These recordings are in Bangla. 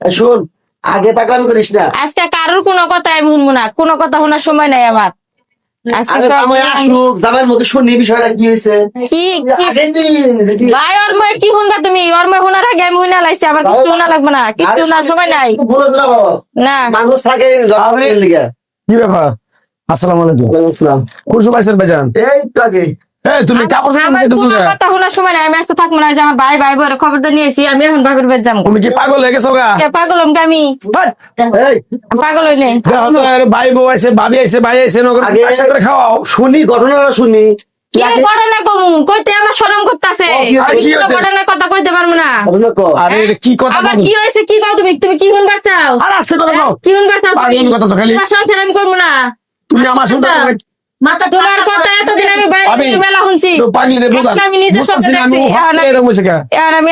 শোন আগে পাকামি করিস না। আজকে কারোর কোনো কথা আমি শুনব না কোনো কথা শোনার সময় নাই আমার। কি শুনবা তুমি? ওর ময় শোনার আগে আমি শুনা লাইছি আমার কিছু শোনা লাগবে না কিছু শোনার সময় নাই। বলে না। মানুষ থাকে কি ব্যাপার? আসসালামু আলাইকুম। আছেন ভাইজান? এই তো আগে। এই তুমি কাপড় আমার কথা শোনার সময় নাই আমি আজকে থাকব না যে আমার ভাই ভাই বউয়ের খবর তো নিয়েছি আমি এখন ভাবির বেদ যাব। তুমি কি পাগল হয়ে গেছো গা? পাগল হম আমি? পাগল হই নাই। এ হচ্ছে আরে ভাই বউ আইছে ভাবি আইছে ভাই আইছে নগর একসাথে করে খাওয়াও। শুনি ঘটনাটা শুনি। কি হয়েছে? কথা কর। কি? কথা আবার কি হয়েছে কি তুমি? তুমি কি কও কি সংসার আমি করব না। তুমি আমার শুনতে মাথা তোমার কথা এতদিন আমি বাইরে মেলা শুনছি। আমি বুঝতেছি আমি দেখছি,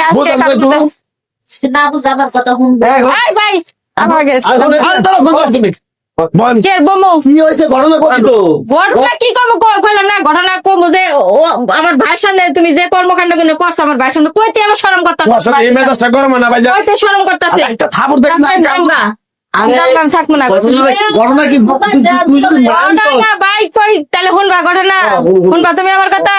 আজকে। না বুঝাবার কথা শুনব। ভাই ভাই আমার ভাইয়ের সামনে তুমি যে কর্মকাণ্ডগুলো করছ আমার ভাইয়ের সামনে কইতে আমার শরম তোমার সাথে এই করতেছে। থাকব না ঘটনা কি- ভাই কই? তাহলে শুনবা ঘটনা। শুনবা তুমি আমার কথা?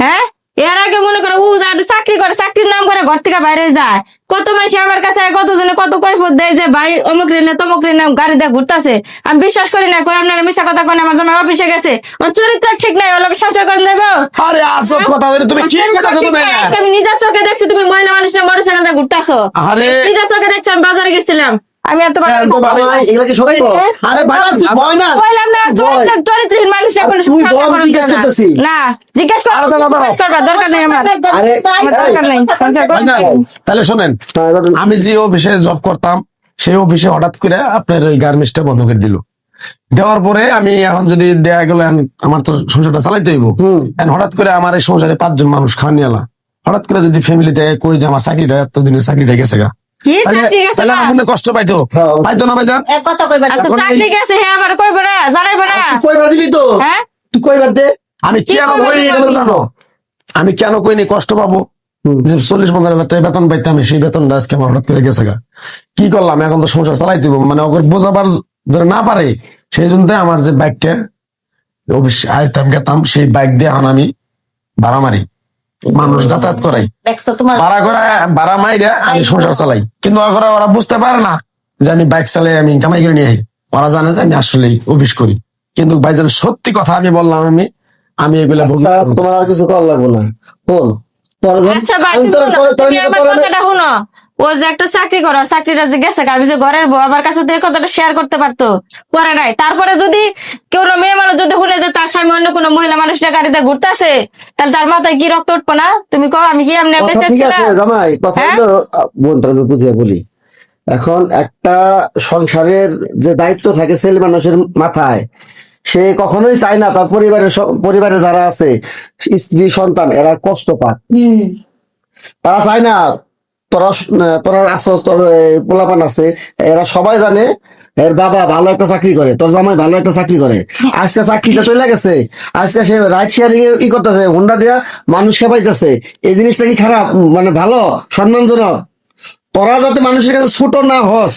হ্যাঁ? এর আগে মনে করো চাকরি করে চাকরির নাম করে ঘর থেকে বাইরে যায়। কত মানুষ আমার কাছে কতজনে কত কৈফত দেয় যে ভাই অমুক তমুক গাড়ি দিয়ে ঘুরতেছে। আমি বিশ্বাস করি না কই আপনারা মিশা কথা কন আমার জামাই অফিসে গেছে। ওর চরিত্র ঠিক নাই ওর লোক সংসার করে দেবো। আরে আজব কথা তুমি কি কথা তুমি। আমি নিজের চোখে দেখছি তুমি মহিলা মানুষ না মোটর সাইকেল ঘুরতেছো। আরে নিজের চোখে দেখছি আমি বাজারে গেছিলাম। আমি এত তো ভালো। ভাই, এগুলা কি সত্য? আরে ভাইজান ভয় না বললাম না চরিত্র চরিত্রহীন মানুষ না কোনো তুই বল, জিজ্ঞেস করতেছি। না জিজ্ঞেস কর আরে দাঁড়াও, দাঁড়াও। দরকার নেই আমার আরে দরকার নেই সংসার করতে ভাইজান তাহলে শোনেন আমি যে অফিসে জব করতাম সেই অফিসে হঠাৎ করে আপনার ওই গার্মেন্টসটা বন্ধ করে দিল দেওয়ার পরে আমি এখন যদি দেয়া গেল আমার তো সংসারটা চালাইতে হইব। হঠাৎ করে আমার এই সংসারে পাঁচজন মানুষ খাওয়া নিয়ে হঠাৎ করে যদি ফ্যামিলিতে কই যে আমার চাকরিটা এতদিনের চাকরিটা গেছে গা তাহলে চাকরি গেছে তাহলে না? আমার মনে কষ্ট পাইতো। হ্যাঁ। পাইতো না ভাইজান? কথা কইবার আচ্ছা চাকরি গেছে হ্যাঁ আমার কইব না জানাইব না। তুই দিবি তো? হ্যাঁ? তুই কয়বার দে। আমি কেন করবে কইনি এটা জানো। আমি কেন কইনি কষ্ট পাবো? চল্লিশ পঞ্চাশ হাজার টাকা বেতন পাইতাম সেই বেতনটা আজকে আমার হঠাৎ করে গেছে গা। কি করলাম? এখন তো সংসার চালাইতে হইবো। মানে ওকে বোঝাবার যারা না পারে সেই জন্য আমার যে বাইকটা অফিস আইতাম গেতাম সেই বাইক দিয়ে এখন আমি ভাড়া মারি। মানুষ যাতায়াত করাই ভাড়া করে ভাড়া মাইরা আমি সংসার চালাই। কিন্তু ওরা ওরা বুঝতে পারে না যে আমি বাইক চালাই আমি কামাই করে নিয়ে আই। ওরা জানে যে আমি আসলে অফিস করি। কিন্তু ভাইজান সত্যি কথা আমি বললাম আমি আমি এগুলা আচ্ছা, তোমার আর কিছু করা লাগবে না। বল আচ্ছা তোর- তোর- ও যে একটা চাকরি করে ওর চাকরিটা যে গেছে আমি যে ঘরের আমার কাছে তো কথাটা শেয়ার করতে পারতো করে নাই। তারপরে যদি কেউ মেয়ে মানুষ যদি শুনে যে তার স্বামী অন্য কোনো মহিলা মানুষটা গাড়িতে ঘুরতেছে তাহলে তার মাথায় কি রক্ত উঠবো না? তুমি কো আমি কি এমনি জামাই কথা হ্যাঁ? হলো আমি বুঝিয়ে বলি। এখন একটা সংসারের যে দায়িত্ব থাকে ছেলে মানুষের মাথায় সে কখনোই চায় না তার পরিবারের পরিবারে যারা আছে স্ত্রী সন্তান এরা কষ্ট পাক। তারা চায় না তোরা তোরা আসস তোর পোলাপান আছে এরা সবাই জানে এর বাবা ভালো একটা চাকরি করে তোর জামাই ভালো একটা চাকরি করে। আজকে চাকরিটা চলে গেছে আজকে সে রাইড শেয়ারিং ই করতেছে হুন্ডা দিয়া মানুষ খেপাইতেছে। এই জিনিসটা কি খারাপ মানে ভালো সম্মানজনক? তোরা যাতে মানুষের কাছে ছোট না হস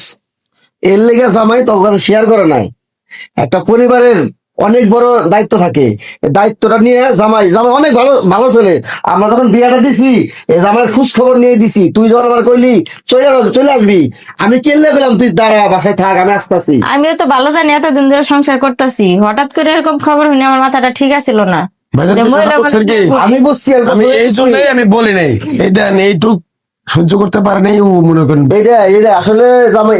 এর লেগে জামাই তোর কাছে শেয়ার করে নাই। একটা পরিবারের অনেক বড় দায়িত্ব থাকে। দায়িত্বটা নিয়ে জামাই জামাই অনেক ভালো ভালো ছেলে। আমরা যখন বিয়াটা দিছি এই জামাইয়ের খোঁজ খবর নিয়ে দিছি। তুই যখন আমার কইলি চলে যাবি চলে আসবি। আমি কেলে গেলাম তুই দাঁড়া বাসায় থাক আমি আসতেছি। আমিও তো ভালো জানি এতদিন ধরে সংসার করতেছি। হঠাৎ করে এরকম খবর শুনে আমার মাথাটা ঠিক আছিল না। আমি বুঝছি আর আমি এই জন্যই আমি বলি নাই। এই দেন এইটুক সহ্য করতে পারে নাই ও মনে করেন। এটা এটা আসলে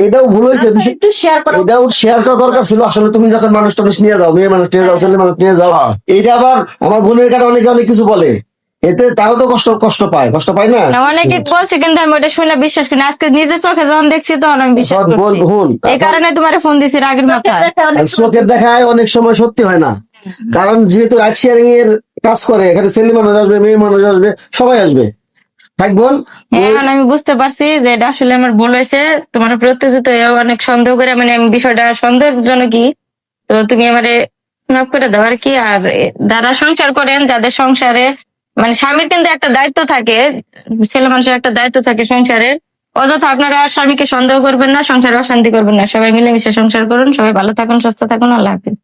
এটাও ভুল হয়েছে একটু শেয়ার করো এটাও শেয়ার করা দরকার ছিল। আসলে তুমি যখন মানুষ টানুষ নিয়ে যাও মেয়ে মানুষ নিয়ে যাও ছেলে মানুষ নিয়ে যাও হ্যাঁ। এইটা আবার আমার বোনের কাছে অনেকে অনেক কিছু বলে। এতে তারা তো কষ্ট কষ্ট পায়। কষ্ট পায় না? অনেকে বলছে কিন্তু আমি ওটা শুনে বিশ্বাস করি না। আজকে নিজের চোখে যখন দেখছি তখন আমি বিশ্বাস করছি। ভুল। এই কারণে তোমার ফোন দিছি রাগের মাথায়। চোখের দেখায় অনেক সময় সত্যি হয় না। কারণ যেহেতু রাইড শেয়ারিং এর কাজ করে এখানে ছেলে মানুষ আসবে মেয়ে মানুষ আসবে সবাই আসবে। থাকবোন হ্যাঁ এখন আমি বুঝতে পারছি যে এটা আসলে আমার ভুল হয়েছে। তোমার হয়ে অনেক সন্দেহ করে মানে আমি বিষয়টা সন্দেহজনকই তো তুমি আমারে মাফ করে দাও আর কি। আর যারা সংসার করেন যাদের সংসারে মানে স্বামীর কিন্তু একটা দায়িত্ব থাকে ছেলে মানুষের একটা দায়িত্ব থাকে সংসারের অযথা আপনারা স্বামীকে সন্দেহ করবেন না সংসারে অশান্তি করবেন না। সবাই মিলেমিশে সংসার করুন সবাই ভালো থাকুন সুস্থ থাকুন আল্লাহ হাফিজ।